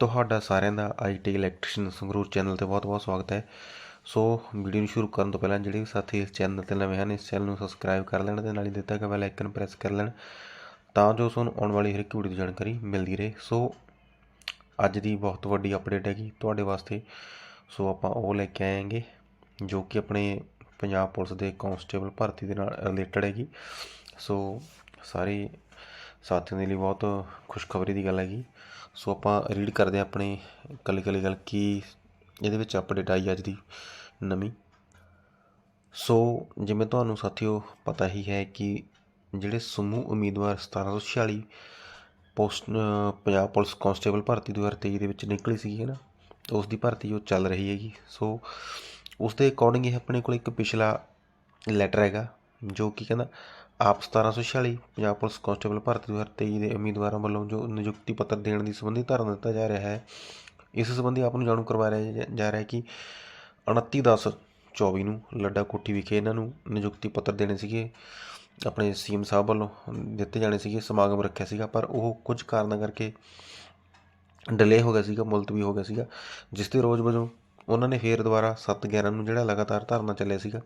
ਤੁਹਾਡਾ ਸਾਰਿਆਂ ਦਾ ਆਈਟੀ ਇਲੈਕਟ੍ਰੀਸ਼ੀਅਨ ਸੰਗਰੂਰ ਚੈਨਲ ਤੇ ਬਹੁਤ-ਬਹੁਤ ਸਵਾਗਤ ਹੈ। ਸੋ ਵੀਡੀਓ ਨੂੰ ਸ਼ੁਰੂ ਕਰਨ ਤੋਂ ਪਹਿਲਾਂ ਜਿਹੜੇ ਵੀ ਸਾਥੀ ਇਸ ਚੈਨਲ ਤੇ ਨਵੇਂ ਹਨ, ਇਸ ਚੈਨਲ ਨੂੰ ਸਬਸਕ੍ਰਾਈਬ ਕਰ ਲੈਣ ਤੇ ਨਾਲ ਹੀ ਦਿੱਤਾ ਗਿਆ ਬੈਲ ਆਈਕਨ ਪ੍ਰੈਸ ਕਰ ਲੈਣ ਤਾਂ ਜੋ ਤੁਹਾਨੂੰ ਆਉਣ ਵਾਲੀ ਹਰ ਇੱਕ ਵੀਡੀਓ ਦੀ ਜਾਣਕਾਰੀ ਮਿਲਦੀ ਰਹੇ। ਸੋ, ਅੱਜ ਦੀ ਬਹੁਤ ਵੱਡੀ ਅਪਡੇਟ ਹੈਗੀ ਤੁਹਾਡੇ ਵਾਸਤੇ। ਸੋ, ਆਪਾਂ ਉਹ ਲੈ ਕੇ ਆਏਗੇ ਜੋ ਕਿ ਆਪਣੇ ਪੰਜਾਬ ਪੁਲਿਸ ਦੇ ਕਾਂਸਟੇਬਲ ਭਰਤੀ ਦੇ ਨਾਲ ਰਿਲੇਟਡ ਹੈਗੀ। ਸੋ, ਸਾਰੇ ਸਾਥੀਆਂ ਦੇ ਲਈ ਬਹੁਤ ਖੁਸ਼ਖਬਰੀ ਦੀ ਗੱਲ ਹੈਗੀ। ਸੋ ਆਪਾਂ ਰੀਡ ਕਰਦੇ ਹਾਂ ਆਪਣੇ ਕੱਲੀ ਕੱਲੀ ਗੱਲ ਕੀ ਇਹਦੇ ਵਿੱਚ ਅਪਡੇਟ ਆਈ ਅੱਜ ਦੀ ਨਵੀਂ। ਸੋ ਜਿਵੇਂ ਤੁਹਾਨੂੰ ਸਾਥੀਓ ਪਤਾ ਹੀ ਹੈ ਕਿ ਜਿਹੜੇ ਸਮੂਹ ਉਮੀਦਵਾਰ 1746 ਪੋਸਟ ਪੰਜਾਬ ਪੁਲਿਸ ਕਾਂਸਟੇਬਲ ਭਰਤੀ 2023 ਦੇ ਵਿੱਚ ਨਿਕਲੀ ਸੀ ਹੈ ਨਾ? ਉਸ ਦੀ ਭਰਤੀ ਉਹ ਚੱਲ ਰਹੀ ਹੈਗੀ। ਸੋ ਉਸ ਦੇ ਅਕੋਰਡਿੰਗ ਇਹ ਆਪਣੇ ਕੋਲ ਇੱਕ ਪਿਛਲਾ ਲੈਟਰ ਹੈਗਾ। ਜੋ ਕਿ ਕਹਿੰਦਾ ਆਪ 1746 ਪੰਜਾਬ ਪੁਲਿਸ ਕਾਂਸਟੇਬਲ ਭਰਤੀ 2023 ਦੇ ਉਮੀਦਵਾਰਾਂ ਵੱਲੋਂ ਜੋ ਨਿਯੁਕਤੀ ਪੱਤਰ ਦੇਣ ਦੀ ਸੰਬੰਧੀ ਧਾਰਨਾ ਦਿੱਤਾ ਜਾ ਰਿਹਾ ਹੈ, ਇਸ ਸੰਬੰਧੀ ਆਪ ਨੂੰ ਜਾਣੂ ਕਰਵਾਇਆ ਜਾ- ਜਾ ਰਿਹਾ ਹੈ ਕਿ 29/10/24 ਨੂੰ ਲੱਡਾ ਕੋਠੀ ਵਿਖੇ ਇਹਨਾਂ ਨੂੰ ਨਿਯੁਕਤੀ ਪੱਤਰ ਦੇਣੇ ਸੀਗੇ, ਆਪਣੇ ਸੀਐਮ ਸਾਹਿਬ ਵੱਲੋਂ ਦਿੱਤੇ ਜਾਣੇ ਸੀਗੇ, ਸਮਾਗਮ ਰੱਖਿਆ ਸੀਗਾ, ਪਰ ਉਹ ਕੁਝ ਕਾਰਨਾਂ ਕਰਕੇ ਡਿਲੇ ਹੋ ਗਿਆ ਸੀਗਾ, ਮੁਲਤਵੀ ਹੋ ਗਿਆ ਸੀਗਾ, ਜਿਸ ਦੇ ਰੋਜ਼ ਵਜੋਂ ਉਹਨਾਂ ਨੇ ਫੇਰ ਦੁਬਾਰਾ 7/11 ਨੂੰ ਜਿਹੜਾ ਲਗਾਤਾਰ ਧਰਨਾ ਚੱਲਿਆ ਸੀਗਾ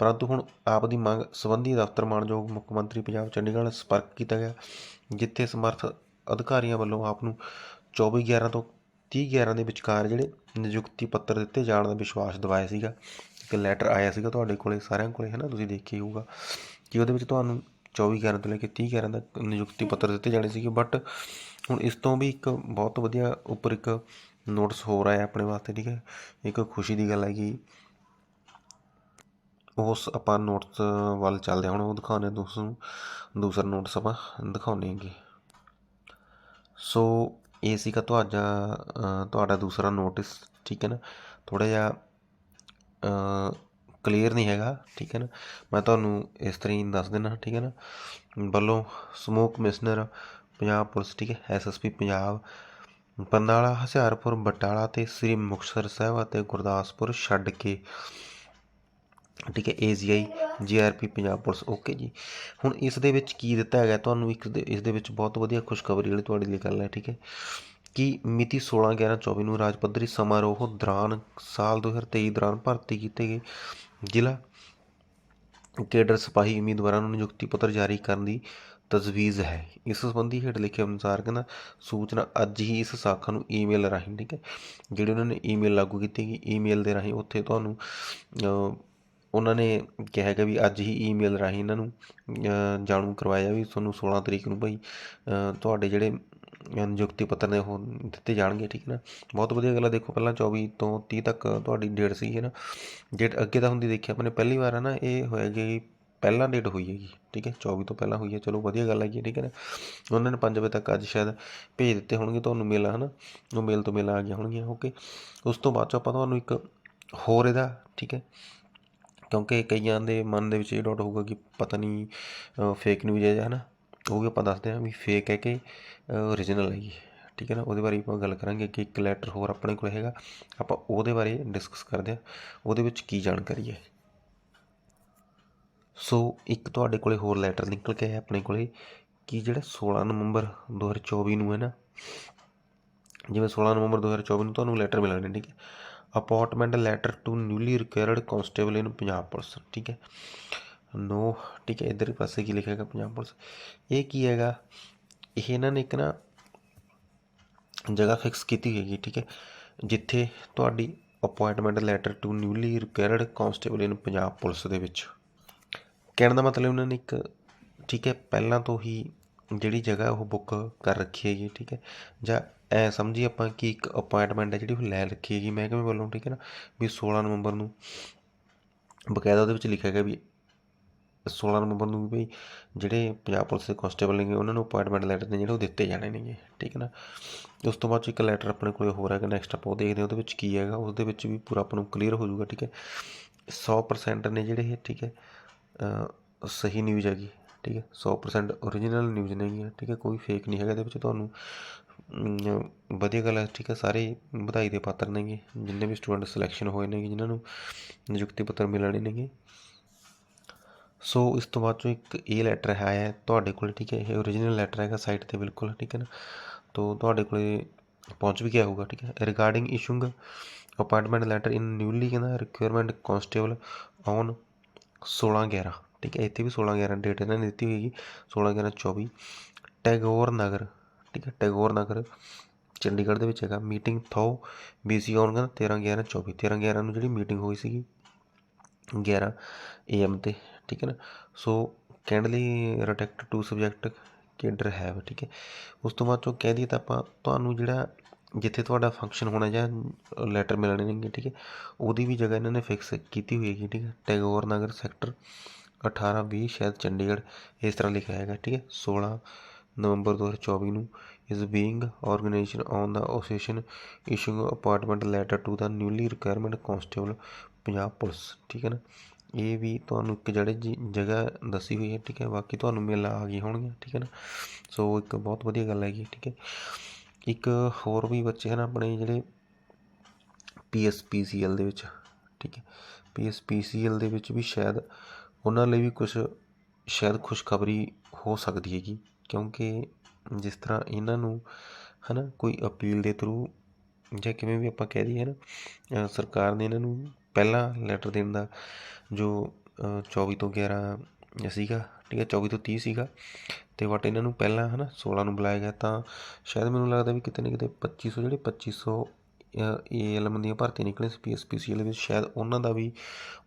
ਪਰੰਤੂ ਹੁਣ ਆਪ ਦੀ ਮੰਗ ਸੰਬੰਧੀ ਦਫ਼ਤਰ ਮਾਨਯੋਗ ਮੁੱਖ ਮੰਤਰੀ ਪੰਜਾਬ ਚੰਡੀਗੜ੍ਹ ਨਾਲ ਸੰਪਰਕ ਕੀਤਾ ਗਿਆ, ਜਿੱਥੇ ਸਮਰਥ ਅਧਿਕਾਰੀਆਂ ਵੱਲੋਂ ਆਪ ਨੂੰ 24/11 ਤੋਂ 30/11 ਦੇ ਵਿਚਕਾਰ ਜਿਹੜੇ ਨਿਯੁਕਤੀ ਪੱਤਰ ਦਿੱਤੇ ਜਾਣ ਦਾ ਵਿਸ਼ਵਾਸ ਦਿਵਾਇਆ ਸੀਗਾ, ਇੱਕ ਲੈਟਰ ਆਇਆ ਸੀਗਾ ਤੁਹਾਡੇ ਕੋਲੇ, ਸਾਰਿਆਂ ਕੋਲੇ ਹੈ ਨਾ ਤੁਸੀਂ ਦੇਖਿਆ ਹੀ ਹੋਊਗਾ ਕਿ ਉਹਦੇ ਵਿੱਚ ਤੁਹਾਨੂੰ 24/11 ਤੋਂ ਲੈ ਕੇ 30/11 ਤੱਕ ਨਿਯੁਕਤੀ ਪੱਤਰ ਦਿੱਤੇ ਜਾਣੇ ਸੀਗੇ ਬਟ ਹੁਣ ਇਸ ਤੋਂ ਵੀ ਇੱਕ ਬਹੁਤ ਵਧੀਆ ਉੱਪਰ ਇੱਕ ਨੋਟਿਸ ਹੋ ਰਿਹਾ ਹੈ ਆਪਣੇ ਵਾਸਤੇ, ਠੀਕ ਹੈ? ਇੱਕ ਖੁਸ਼ੀ ਦੀ ਗੱਲ ਹੈਗੀ ਉਸ ਆਪਾਂ ਨੋਟਸ ਵੱਲ ਚੱਲਦੇ ਹਾਂ, ਹੁਣ ਉਹ ਦਿਖਾਉਂਦੇ ਹਾਂ ਦੋਸਤੋ ਦੂਸਰਾ ਨੋਟਸ ਆਪਾਂ ਦਿਖਾਉਂਦੇ ਹੈਗੇ। ਸੋ ਇਹ ਸੀਗਾ ਤੁਹਾਡਾ ਤੁਹਾਡਾ ਦੂਸਰਾ ਨੋਟਿਸ ਠੀਕ ਹੈ ਨਾ? ਥੋੜਾ ਜਿਹਾ ਕਲੀਅਰ ਨਹੀਂ ਹੈਗਾ, ਠੀਕ ਹੈ ਨਾ? ਮੈਂ ਤੁਹਾਨੂੰ ਇਸ ਤਰ੍ਹਾਂ ਹੀ ਦੱਸ ਦਿੰਦਾ, ਠੀਕ ਹੈ ਨਾ? ਵੱਲੋਂ ਸਮੂਹ ਕਮਿਸ਼ਨਰ ਪੰਜਾਬ ਪੁਲਿਸ, ਠੀਕ ਹੈ? ਐਸਐਸਪੀ ਪੰਜਾਬ ਪੰਨਾਲਾ ਹੁਸ਼ਿਆਰਪੁਰ, ਬਟਾਲਾ ਤੇ ਸ੍ਰੀ ਮੁਕਤਸਰ ਸਾਹਿਬ ਅਤੇ ਗੁਰਦਾਸਪੁਰ ਛੱਡ ਕੇ ਠੀਕ ਹੈ AGI GRP Punjab police okay ਜੀ। ਹੁਣ ਇਸ ਦੇ ਵਿੱਚ ਕੀ ਦਿੱਤਾ ਹੈਗਾ, ਤੁਹਾਨੂੰ ਇੱਕ ਦੇ- ਇਸ ਦੇ ਵਿੱਚ ਬਹੁਤ ਵਧੀਆ ਖੁਸ਼ਖਬਰੀ ਜਿਹੜੀ ਤੁਹਾਡੇ ਲਈ ਗੱਲ ਹੈ, ਠੀਕ ਹੈ। ਕਿ ਮਿਤੀ 16 11 24 ਨੂੰ ਰਾਜ ਪੱਧਰੀ ਸਮਾਰੋਹ ਦੌਰਾਨ ਸਾਲ 2023 ਦੌਰਾਨ ਭਰਤੀ ਕੀਤੇ ਗਏ। ਜ਼ਿਲ੍ਹਾ ਕੇਡਰ ਸਿਪਾਹੀ ਉਮੀਦਵਾਰਾਂ ਨੂੰ ਨਿਯੁਕਤੀ ਪੱਤਰ ਜਾਰੀ ਕਰਨ ਦੀ ਤਜਵੀਜ਼ ਹੈ। ਇਸ ਸੰਬੰਧੀ ਹੇਠ ਲਿਖੇ ਅਨੁਸਾਰ ਕਹਿੰਦਾ, ਸੂਚਨਾ ਅੱਜ ਹੀ ਇਸ ਸ਼ਾਖਾ ਨੂੰ ਈਮੇਲ ਰਾਹੀਂ, ਠੀਕ ਹੈ। ਜਿਹੜੀ ਉਹਨਾਂ ਨੇ ਈਮੇਲ ਲਾਗੂ ਕੀਤੀ ਗਈ ਈਮੇਲ ਦੇ ਰਾਹੀਂ ਉੱਥੇ ਤੁਹਾਨੂੰ ਉਹਨਾਂ ਨੇ ਕਿਹਾ ਹੈਗਾ ਵੀ ਅੱਜ ਹੀ ਈਮੇਲ ਰਾਹੀਂ ਇਹਨਾਂ ਨੂੰ ਜਾਣੂ ਕਰਵਾਇਆ ਵੀ ਤੁਹਾਨੂੰ 16 ਤਰੀਕ ਨੂੰ ਭਾਈ ਤੁਹਾਡੇ ਜਿਹੜੇ ਨਿਯੁਕਤੀ ਪੱਤਰ ਨੇ ਉਹ ਦਿੱਤੇ ਜਾਣਗੇ, ਠੀਕ ਹੈ ਨਾ? ਬਹੁਤ ਵਧੀਆ ਗੱਲ ਆ, ਦੇਖੋ ਪਹਿਲਾਂ 24 ਤੋਂ 30 ਤੱਕ ਤੁਹਾਡੀ ਡੇਟ ਸੀ ਹੈ ਨਾ? ਡੇਟ ਅੱਗੇ ਤਾਂ ਹੁੰਦੀ ਦੇਖੀ ਆਪਣੇ ਪਹਿਲੀ ਵਾਰ ਹੈ ਨਾ ਇਹ ਹੋਇਆ ਕਿ ਪਹਿਲਾਂ ਡੇਟ ਹੋਈ ਹੈਗੀ, ਠੀਕ ਹੈ? 24 ਤੋਂ ਪਹਿਲਾਂ ਹੋਈ ਹੈ, ਚਲੋ ਵਧੀਆ ਗੱਲ ਹੈਗੀ, ਠੀਕ ਹੈ ਨਾ? ਉਹਨਾਂ ਨੇ 5 ਵਜੇ ਤੱਕ ਅੱਜ ਸ਼ਾਇਦ ਭੇਜ ਦਿੱਤੇ ਹੋਣਗੇ ਤੁਹਾਨੂੰ ਮੇਲ, ਹੈ ਨਾ? ਉਹ ਮੇਲ ਤੋਂ ਮੇਲ ਆ ਗਈਆਂ ਹੋਣਗੀਆਂ ਓਕੇ ਉਸ ਤੋਂ ਬਾਅਦ ਚ ਆਪਾਂ ਤੁਹਾਨੂੰ ਇੱਕ ਹੋਰ ਇਹਦਾ, ਠੀਕ ਹੈ? ਕਿਉਂਕਿ ਕਈਆਂ ਦੇ ਮਨ ਦੇ ਵਿੱਚ ਇਹ ਡਾਊਟ ਹੋਊਗਾ ਕਿ ਪਤਾ ਨਹੀਂ ਫੇਕ ਨਿਊਜ਼ ਹੈ ਜਾਂ ਨਾ ਉਹ ਵੀ ਆਪਾਂ ਦੱਸਦੇ ਹਾਂ ਵੀ ਫੇਕ ਹੈ ਕਿ ਓਰੀਜਨਲ ਹੈ, ਠੀਕ ਹੈ ਨਾ? ਉਹਦੇ ਬਾਰੇ ਆਪਾਂ ਗੱਲ ਕਰਾਂਗੇ ਕਿ ਇੱਕ ਲੈਟਰ ਹੋਰ ਆਪਣੇ ਕੋਲ ਹੈਗਾ, ਆਪਾਂ ਉਹਦੇ ਬਾਰੇ ਡਿਸਕਸ ਕਰਦੇ ਹਾਂ, ਉਹਦੇ ਵਿੱਚ ਕੀ ਜਾਣਕਾਰੀ ਹੈ। ਸੋ ਇੱਕ ਤੁਹਾਡੇ ਕੋਲੇ ਹੋਰ ਲੈਟਰ ਨਿਕਲ ਕੇ ਆਇਆ ਆਪਣੇ ਕੋਲੇ ਕਿ ਜਿਹੜਾ 16 ਨਵੰਬਰ 2024 ਨੂੰ ਹੈ ਨਾ, ਜਿਵੇਂ 16 ਨਵੰਬਰ 2024 ਨੂੰ ਤੁਹਾਨੂੰ ਲੈਟਰ ਮਿਲਣਾ ਠੀਕ ਹੈ? Apartment letter to newly required constable in Punjab police, ਠੀਕ ਹੈ? ਨੋ, ਠੀਕ ਹੈ ਇਧਰ ਪਾਸੇ ਕੀ ਲਿਖਿਆ ਹੈਗਾ ਪੰਜਾਬ ਪੁਲਿਸ? ਇਹ ਕੀ ਹੈਗਾ? ਇਹ ਇਹਨਾਂ ਨੇ ਇੱਕ ਨਾ ਜਗ੍ਹਾ ਫਿਕਸ ਕੀਤੀ ਹੈਗੀ, ਠੀਕ ਹੈ? ਜਿੱਥੇ ਤੁਹਾਡੀ appointment letter to newly required constable in Punjab police ਦੇ ਵਿੱਚ। ਕਹਿਣ ਦਾ ਮਤਲਬ ਉਹਨਾਂ ਨੇ ਇੱਕ, ਠੀਕ ਹੈ, ਪਹਿਲਾਂ ਤੋਂ ਹੀ ਜਿਹੜੀ ਜਗ੍ਹਾ ਉਹ ਬੁੱਕ ਕਰ ਰੱਖੀ ਹੈਗੀ, ਠੀਕ ਹੈ? ਜਾਂ ਐ ਸਮਝੀ ਆਪਾਂ ਕਿ ਇੱਕ ਅਪਾਇੰਟਮੈਂਟ ਹੈ ਜਿਹੜੀ ਉਹ ਲੈ ਰੱਖੀ ਹੈਗੀ। ਮਹਿਕਮੇ ਵੱਲੋਂ ਠੀਕ ਹੈ ਨਾ? ਵੀ 16 ਨਵੰਬਰ ਨੂੰ ਬਕਾਇਦਾ ਉਹਦੇ ਵਿੱਚ ਲਿਖਿਆ ਗਿਆ ਵੀ 16 ਨਵੰਬਰ ਨੂੰ ਵੀ ਭਈ ਜਿਹੜੇ ਪੰਜਾਬ ਪੁਲਿਸ ਦੇ ਕਾਂਸਟੇਬਲ ਨੇਗੇ, ਉਹਨਾਂ ਨੂੰ ਅਪਾਇੰਟਮੈਂਟ ਲੈਟਰ ਨੇ ਜਿਹੜੇ ਉਹ ਦਿੱਤੇ ਜਾਣੇ ਨੇਗੇ, ਠੀਕ ਹੈ ਨਾ? ਉਸ ਤੋਂ ਬਾਅਦ 'ਚ ਇੱਕ ਲੈਟਰ ਆਪਣੇ ਕੋਲ ਹੋਰ ਹੈਗਾ ਨੈਕਸਟ ਆਪਾਂ ਉਹ ਦੇਖਦੇ ਹਾਂ ਉਹਦੇ ਵਿੱਚ ਕੀ ਹੈਗਾ। ਉਸ ਦੇ ਵਿੱਚ ਵੀ ਪੂਰਾ ਆਪਾਂ ਨੂੰ ਕਲੀਅਰ ਹੋ ਜਾਊਗਾ, ਠੀਕ ਹੈ? 100% ਨੇ ਜਿਹੜੇ ਇਹ, ਠੀਕ ਹੈ ਸਹੀ ਨਿਊਜ਼ ਹੈਗੀ, ਠੀਕ ਹੈ? 100% ਓਰੀਜਨਲ ਨਿਊਜ਼ ਨਹੀਂ ਹੈ ਠੀਕ ਹੈ? ਕੋਈ ਫੇਕ ਨਹੀਂ ਹੈਗਾ ਇਹਦੇ ਵਿੱਚ ਤੁਹਾਨੂੰ। ਵਧੀਆ ਗੱਲ ਹੈ, ਠੀਕ ਹੈ, ਸਾਰੇ ਵਧਾਈ ਦੇ ਪਾਤਰ ਨੇਗੇ, ਜਿੰਨੇ ਵੀ ਸਟੂਡੈਂਟ ਸਿਲੈਕਸ਼ਨ ਹੋਏ ਨੇਗੇ, ਜਿਨ੍ਹਾਂ ਨੂੰ ਨਿਯੁਕਤੀ ਪੱਤਰ ਮਿਲਣੇ ਨੇਗੇ। ਸੋ ਇਸ ਤੋਂ ਬਾਅਦ ਚੋਂ ਇੱਕ ਇਹ ਲੈਟਰ ਆਇਆ ਹੈ ਤੁਹਾਡੇ ਕੋਲ, ਠੀਕ ਹੈ, ਇਹ ਓਰੀਜਨਲ ਲੈਟਰ ਹੈਗਾ ਸਾਈਟ ਤੇ ਬਿਲਕੁਲ, ਠੀਕ ਹੈ ਨਾ। ਤੋ ਤੁਹਾਡੇ ਕੋਲ ਪਹੁੰਚ ਵੀ ਗਿਆ ਹੋਊਗਾ, ਠੀਕ ਹੈ। Regarding issuing appointment letter in newly ਕਹਿੰਦਾ ਰਿਕੁਆਇਰਮੈਂਟ ਕਾਂਸਟੇਬਲ ਔਨ 16 11 ਠੀਕ ਹੈ, ਇੱਥੇ ਵੀ 16 11 ਡੇਟ ਇਹਨਾਂ ਨੇ ਦਿੱਤੀ ਹੋਏਗੀ 16 11 24 ਟੈਗੋਰ ਨਗਰ। ਠੀਕ ਹੈ ਟੈਗੋਰ ਨਗਰ ਚੰਡੀਗੜ੍ਹ ਦੇ ਵਿੱਚ ਹੈਗਾ ਮੀਟਿੰਗ ਥੋ ਬੀਸੀ ਔਨ ਕਹਿੰਦਾ 13 11 24 13 11 ਨੂੰ ਜਿਹੜੀ ਮੀਟਿੰਗ ਹੋਈ ਸੀਗੀ 11 ਏਐਮ ਤੇ, ਠੀਕ ਹੈ ਨਾ? So kindly retract to subject cadre have ਠੀਕ ਹੈ? ਉਸ ਤੋਂ ਬਾਅਦ ਚੋਂ ਕਹਿ ਦਈਏ ਤਾਂ ਆਪਾਂ ਤੁਹਾਨੂੰ ਜਿਹੜਾ ਜਿੱਥੇ ਤੁਹਾਡਾ ਫੰਕਸ਼ਨ ਹੋਣਾ ਜਾਂ ਲੈਟਰ ਮਿਲਣੇ ਨੇਗੇ, ਠੀਕ ਹੈ? ਉਹਦੀ ਵੀ ਜਗ੍ਹਾ ਇਹਨਾਂ ਨੇ ਫਿਕਸ ਕੀਤੀ ਹੋਈ ਹੈਗੀ, ਠੀਕ ਹੈ? ਟੈਗੋਰ ਨਗਰ ਸੈਕਟਰ 18 20 ਸ਼ਾਇਦ ਚੰਡੀਗੜ੍ਹ ਇਸ ਤਰ੍ਹਾਂ ਲਿਖਿਆ ਹੈਗਾ, ਠੀਕ ਹੈ? 16 ਨਵੰਬਰ 2024 ਨੂੰ is being organization on the association issuing appointment letter to the newly requirement constable Punjab police, ਠੀਕ ਹੈ ਨਾ? ਇਹ ਵੀ ਤੁਹਾਨੂੰ ਇੱਕ ਜਿਹੜੇ ਜੀ ਜਗ੍ਹਾ ਦੱਸੀ ਹੋਈ ਹੈ, ਠੀਕ ਹੈ? ਬਾਕੀ ਤੁਹਾਨੂੰ ਮੇਲ ਆ ਗਈ ਹੋਣਗੀਆਂ, ਠੀਕ ਹੈ ਨਾ? ਸੋ ਇੱਕ ਬਹੁਤ ਵਧੀਆ ਗੱਲ ਹੈਗੀ, ਠੀਕ ਹੈ? ਇੱਕ ਹੋਰ ਵੀ ਬੱਚੇ ਹਨ ਆਪਣੇ ਜਿਹੜੇ ਪੀਐਸਪੀਸੀਐਲ ਦੇ ਵਿੱਚ, ਠੀਕ ਹੈ? ਪੀਐਸਪੀਸੀਐਲ ਦੇ ਵਿੱਚ ਵੀ ਸ਼ਾਇਦ ਉਹਨਾਂ ਲਈ ਵੀ ਕੁਝ ਸ਼ਾਇਦ ਖੁਸ਼ਖਬਰੀ ਹੋ ਸਕਦੀ ਹੈਗੀ। ਕਿਉਂਕਿ ਜਿਸ ਤਰ੍ਹਾਂ ਇਹਨਾਂ ਨੂੰ ਹੈ ਨਾ ਕੋਈ ਅਪੀਲ ਦੇ ਥਰੂ ਜਾਂ ਕਿਵੇਂ ਵੀ ਆਪਾਂ ਕਹਿ ਦਈਏ ਨਾ ਸਰਕਾਰ ਨੇ ਇਹਨਾਂ ਨੂੰ ਪਹਿਲਾਂ ਲੈਟਰ ਦੇਣ ਦਾ ਜੋ 24 ਤੋਂ 11 ਸੀਗਾ, ਠੀਕ ਹੈ 24 ਤੋਂ 30 ਸੀਗਾ, ਤੇ ਬਟ ਇਹਨਾਂ ਨੂੰ ਪਹਿਲਾਂ, ਹਨਾ 16 ਨੂੰ ਬੁਲਾਇਆ ਗਿਆ ਤਾਂ ਸ਼ਾਇਦ ਮੈਨੂੰ ਲੱਗਦਾ ਵੀ ਕਿਤੇ ਨਾ ਕਿਤੇ 2500 ਜਿਹੜੇ 2500 ਏਐਲਐਮ ਦੀਆਂ ਭਰਤੀਆਂ ਨਿਕਲੇ ਸੀ ਪੀਐਸਪੀਸੀਐਲ ਵਿੱਚ, ਸ਼ਾਇਦ ਉਹਨਾਂ ਦਾ ਵੀ,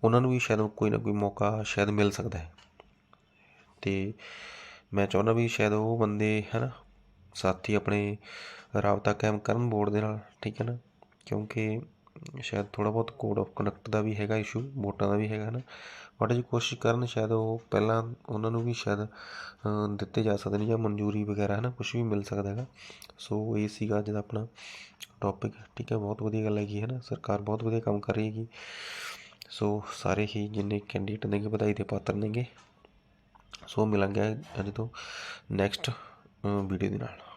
ਉਹਨਾਂ ਨੂੰ ਵੀ ਸ਼ਾਇਦ ਕੋਈ ਨਾ ਕੋਈ ਮੌਕਾ ਸ਼ਾਇਦ ਮਿਲ ਸਕਦਾ ਹੈ। ਤੇ ਮੈਂ ਚਾਹੁੰਦਾ ਵੀ ਸ਼ਾਇਦ ਉਹ ਬੰਦੇ ਹੈ ਨਾ ਸਾਥੀ ਆਪਣੇ ਰਾਬਤਾ ਕਾਇਮ ਕਰਨ ਬੋਰਡ ਦੇ ਨਾਲ, ਠੀਕ ਹੈ ਨਾ? ਕਿਉਂਕਿ ਸ਼ਾਇਦ ਥੋੜਾ ਬਹੁਤ ਕੋਡ ਆਫ ਕੰਡਕਟ ਦਾ ਵੀ ਹੈਗਾ ਇਸ਼ੂ ਵੋਟਾਂ ਦਾ ਵੀ ਹੈਗਾ ਨਾ ਬਟ ਜੇ ਕੋਸ਼ਿਸ਼ ਕਰਨ, ਸ਼ਾਇਦ ਉਹ ਪਹਿਲਾਂ ਉਹਨਾਂ ਨੂੰ ਵੀ ਸ਼ਾਇਦ ਦਿੱਤੇ ਜਾ ਸਕਦੇ ਨੇ ਜਾਂ ਮਨਜ਼ੂਰੀ ਵਗੈਰਾ ਹੈ ਨਾ ਕੁਝ ਵੀ ਮਿਲ ਸਕਦਾ ਹੈਗਾ। ਸੋ ਇਹ ਸੀਗਾ ਅੱਜ ਦਾ ਆਪਣਾ ਟੌਪਿਕ ਠੀਕ ਹੈ? ਬਹੁਤ ਵਧੀਆ ਗੱਲ ਹੈਗੀ ਹੈ ਨਾ ਸਰਕਾਰ ਬਹੁਤ ਵਧੀਆ ਕੰਮ ਕਰ ਰਹੀ ਹੈਗੀ। ਸੋ ਸਾਰੇ ਹੀ ਜਿੰਨੇ ਕੈਂਡੀਡੇਟ ਨੇਗੇ, ਵਧਾਈ ਦੇ ਪਾਤਰ ਨੇਗੇ। ਸੋ ਮਿਲਾਂਗੇ ਅੱਜ ਤੋਂ ਨੈਕਸਟ ਵੀਡੀਓ ਦੇ ਨਾਲ।